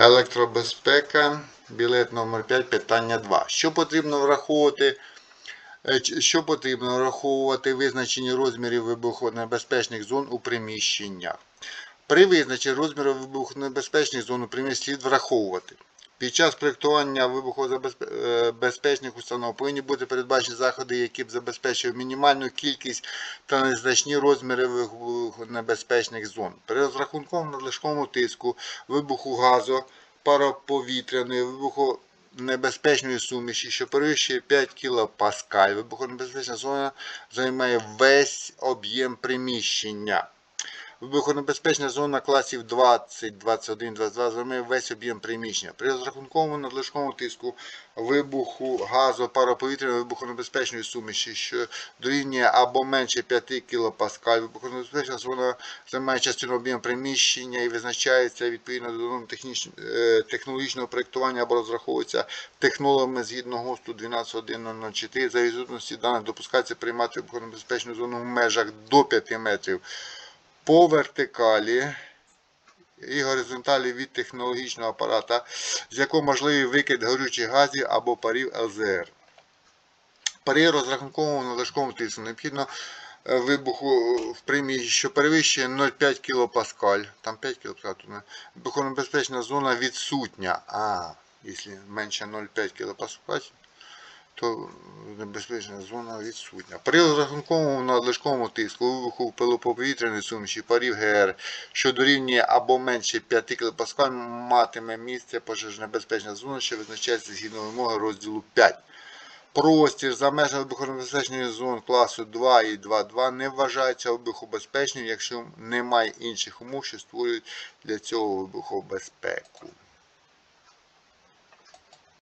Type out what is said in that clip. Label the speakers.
Speaker 1: Електробезпека, білет номер 5, питання 2. Що потрібно враховувати? е, Що потрібно враховувати визначені розмірів вибухонебезпечних зон у приміщеннях? При визначенні розміру вибухонебезпечних зон у приміщенні слід враховувати. Під час проєктування вибухозабезпечних установ повинні бути передбачені заходи, які б забезпечили мінімальну кількість та незначні розміри вибухонебезпечних зон. При розрахунковому надлишковому тиску, вибуху газу, пароповітряної, вибухонебезпечної суміші, що перевищує 5 кПа, вибухонебезпечна зона займає весь об'єм приміщення. Вибухонебезпечна зона класів 20, 21, 22 займає весь об'єм приміщення. При розрахунковому надлишковому тиску вибуху газу, пароповітряної вибухонебезпечної суміші, що дорівнює або менше 5 кПа, вибухонебезпечна зона займає частину об'єму приміщення і визначається відповідно до е, технологічного проєктування або розраховується технологами згідно ГОСТу 12.1.04. За відсутності даних допускається приймати вибухонебезпечну зону в межах до 5 метрів по вертикалі і горизонталі від технологічного апарата, з якого можливий викид горючих газів або парів ЛЗР. При розрахунковому надлишковому тиску необхідно е, вибуху в приміщенні, що перевищує 0,5 кПа. Там 5 кПа, вибухонебезпечна зона відсутня. А, якщо менше 0,5 кПа, то небезпечна зона відсутня. При розрахунковому надлишковому тиску вибуху пилоповітряної суміші парів ГР, що дорівнює або менше 5 кПа, матиме місце пожежнебезпечна зона, що визначається згідно вимоги розділу 5. Простір за межами вибухонебезпечної зон класу 2 і 2.2 не вважається вибухобезпечним, якщо немає інших умов, що створюють для цього вибухобезпеку.